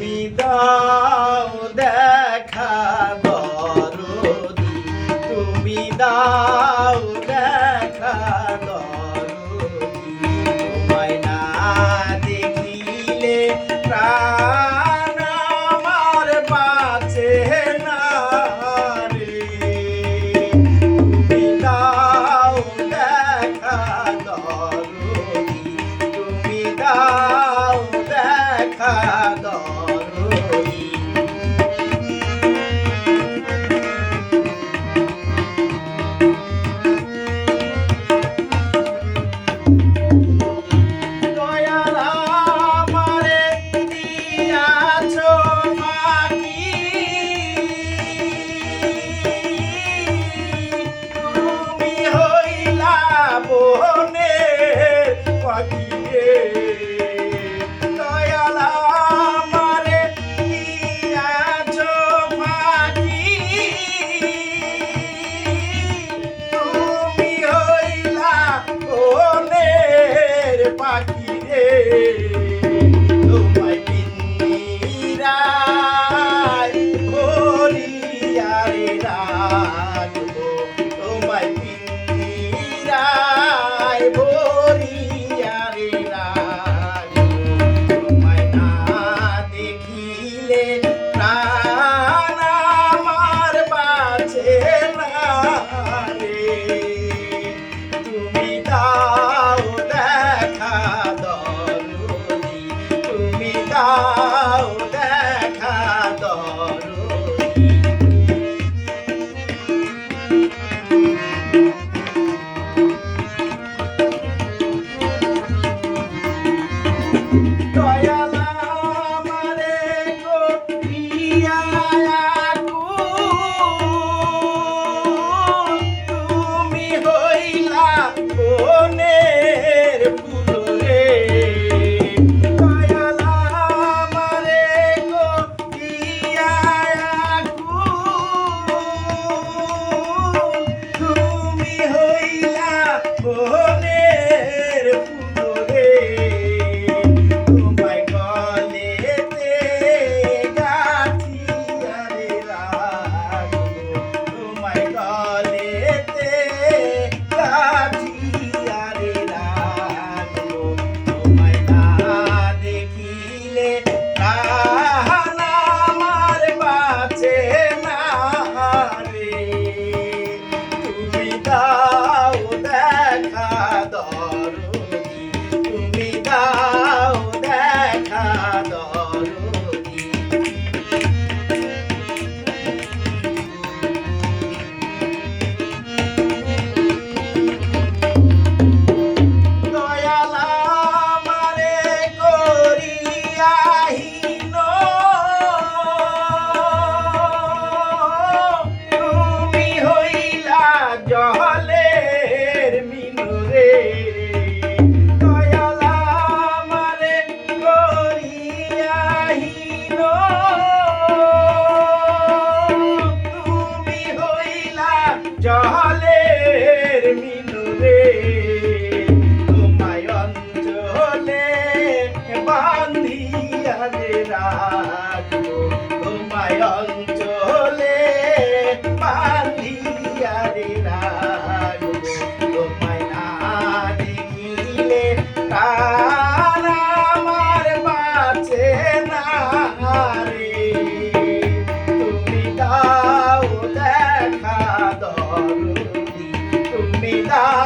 তুমি দাও রাখব তোমায় পিন্দিরায় ভরিয়ারে Trời ơi. আছে না রে তুমি দাও দেখা দরদি তুমি দাও